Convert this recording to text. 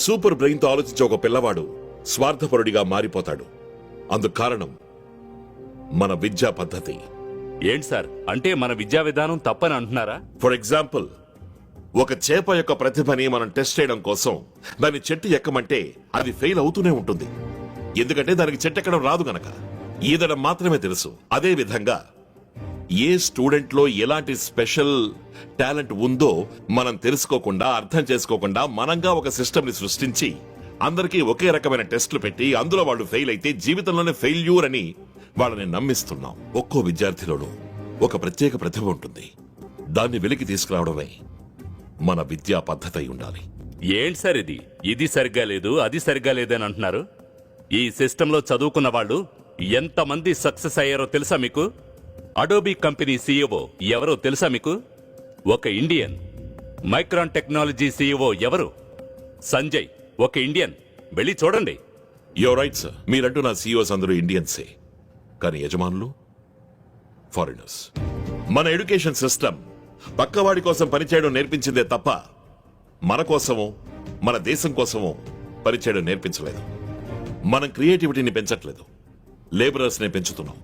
Super బ్రెయిన్తో ఆలోచించే ఒక పిల్లవాడు స్వార్థపరుడిగా మారిపోతాడు. అందుకు కారణం మన విద్యా పద్ధతి. ఏంటి సార్? అంటే మన విద్యా విధానం తప్పని అంటున్నారా? ఫర్ ఎగ్జాంపుల్ ఒక చేప యొక్క ప్రతిభని మనం టెస్ట్ చేయడం కోసం దాన్ని చెట్టు ఎక్కమంటే అది ఫెయిల్ అవుతూనే ఉంటుంది. ఎందుకంటే దానికి చెట్టు ఎక్కడం రాదు గనక. ఈదడం మాత్రమే తెలుసు. అదే విధంగా ఏ స్టూడెంట్లో ఎలాంటి స్పెషల్ టాలెంట్ ఉందో మనం తెలుసుకోకుండా అర్థం చేసుకోకుండా మనంగా ఒక సిస్టమ్ని సృష్టించి అందరికీ ఒకే రకమైన టెస్టులు పెట్టి అందులో వాళ్ళు ఫెయిల్ అయితే జీవితంలోనే ఫెయిల్యూర్ అని వాళ్ళని నమ్మిస్తున్నాం. ఒక్కో విద్యార్థిలోనూ ఒక ప్రత్యేక ప్రతిభ ఉంటుంది. దాన్ని వెలికి తీసుకురావడమే మన విద్యా పద్ధతి అయి ఉండాలి. ఏంటి సార్ ఇది? ఇది సరిగ్గా లేదు అది సరిగ్గా లేదని అంటున్నారు? ఈ సిస్టంలో చదువుకున్న వాళ్ళు ఎంతమంది సక్సెస్ అయ్యారో తెలుసా మీకు? అడోబీ కంపెనీ సీఈఓ ఎవరో తెలుసా మీకు? ఒక ఇండియన్ మైక్రాన్ టెక్నాలజీ సీఈఓ ఎవరు? సంజయ్ ఒక ఇండియన్ వెళ్ళి చూడండి. యో రైట్ సార్ మీరంటూ నా సీఈఓస్ అందరూ ఇండియన్సే కానీ యజమానులు? ఫారినర్స్ మన ఎడ్యుకేషన్ సిస్టమ్ పక్కవాడి కోసం పనిచేయడం నేర్పించిందే తప్ప మన కోసమో మన దేశం కోసమో పనిచేయడం నేర్పించలేదు. మనం క్రియేటివిటీని పెంచట్లేదు. లేబరర్స్ని పెంచుతున్నాం.